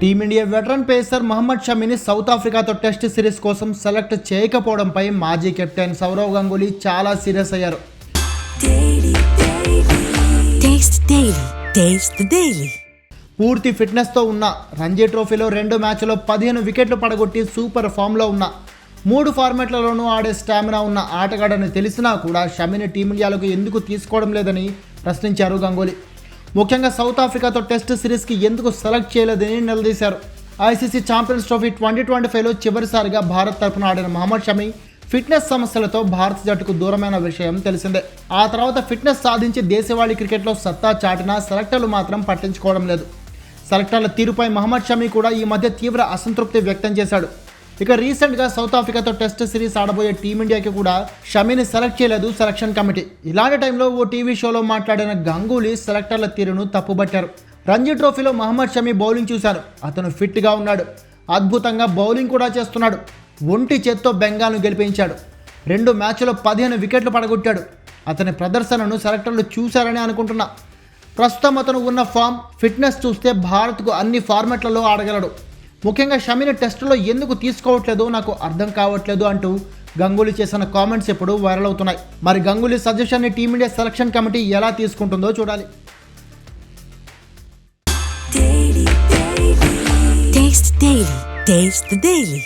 Team India veteran pacer Mohammed షమీని south ఆఫ్రికాతో test series కోసం select చేయకపోవడంపై మాజీ కెప్టెన్ సౌరవ్ గంగూలీ చాలా సీరియస్ అయ్యారు. పూర్తి ఫిట్నెస్తో ఉన్న రంజీ ట్రోఫీలో రెండు మ్యాచ్లో పదిహేను వికెట్లు పడగొట్టి సూపర్ ఫామ్లో ఉన్న మూడు ఫార్మాట్లలోనూ ఆడే స్టామినా ఉన్న ఆటగాడని తెలిసినా కూడా షమిని టీమిండియాలోకి ఎందుకు తీసుకోవడం లేదని ప్రశ్నించారు గంగూలీ. ముఖ్యంగా సౌత్ ఆఫ్రికాతో టెస్ట్ సిరీస్కి ఎందుకు సెలెక్ట్ చేయలేదని నిలదీశారు. ICC champions trophy twenty twenty ఫైవ్లో చివరిసారిగా భారత్ తరపున ఆడిన మహమ్మద్ షమి ఫిట్నెస్ సమస్యలతో భారత జట్టుకు దూరమైన విషయం తెలిసిందే. ఆ తర్వాత ఫిట్నెస్ సాధించి దేశవాళీ క్రికెట్లో సత్తా చాటినా సెలెక్టర్లు మాత్రం పట్టించుకోవడం లేదు. సెలెక్టర్ల తీరుపై మహమ్మద్ షమీ కూడా ఈ మధ్య తీవ్ర అసంతృప్తి వ్యక్తం చేశాడు. ఇక రీసెంట్గా సౌత్ ఆఫ్రికాతో టెస్ట్ సిరీస్ ఆడబోయే టీమిండియాకి కూడా షమీని సెలెక్ట్ చేయలేదు సెలక్షన్ కమిటీ. ఇలాంటి టైంలో ఓ టీవీ షోలో మాట్లాడిన గంగూలీ సెలెక్టర్ల తీరును తప్పుబట్టారు. రంజీ ట్రోఫీలో మహమ్మద్ షమీ బౌలింగ్ చూశాను అతను ఫిట్గా ఉన్నాడు. అద్భుతంగా బౌలింగ్ కూడా చేస్తున్నాడు. ఒంటి చేత్తో బెంగాల్ను గెలిపించాడు. రెండు మ్యాచ్లో పదిహేను వికెట్లు పడగొట్టాడు. అతని ప్రదర్శనను సెలెక్టర్లు చూశారని అనుకుంటున్నా. ప్రస్తుతం అతను ఉన్న ఫామ్ ఫిట్నెస్ చూస్తే భారత్కు అన్ని ఫార్మెట్లలో ఆడగలడు. ముఖ్యంగా షమిని టెస్టులో ఎందుకు తీసుకోవట్లేదు నాకు అర్థం కావట్లేదు అంటూ గంగూలీ చేసిన కామెంట్స్ ఇప్పుడు వైరల్ అవుతున్నాయి. మరి గంగూలీ సజెషన్ని టీమిండియా సెలక్షన్ కమిటీ ఎలా తీసుకుంటుందో చూడాలి. Taste Daily.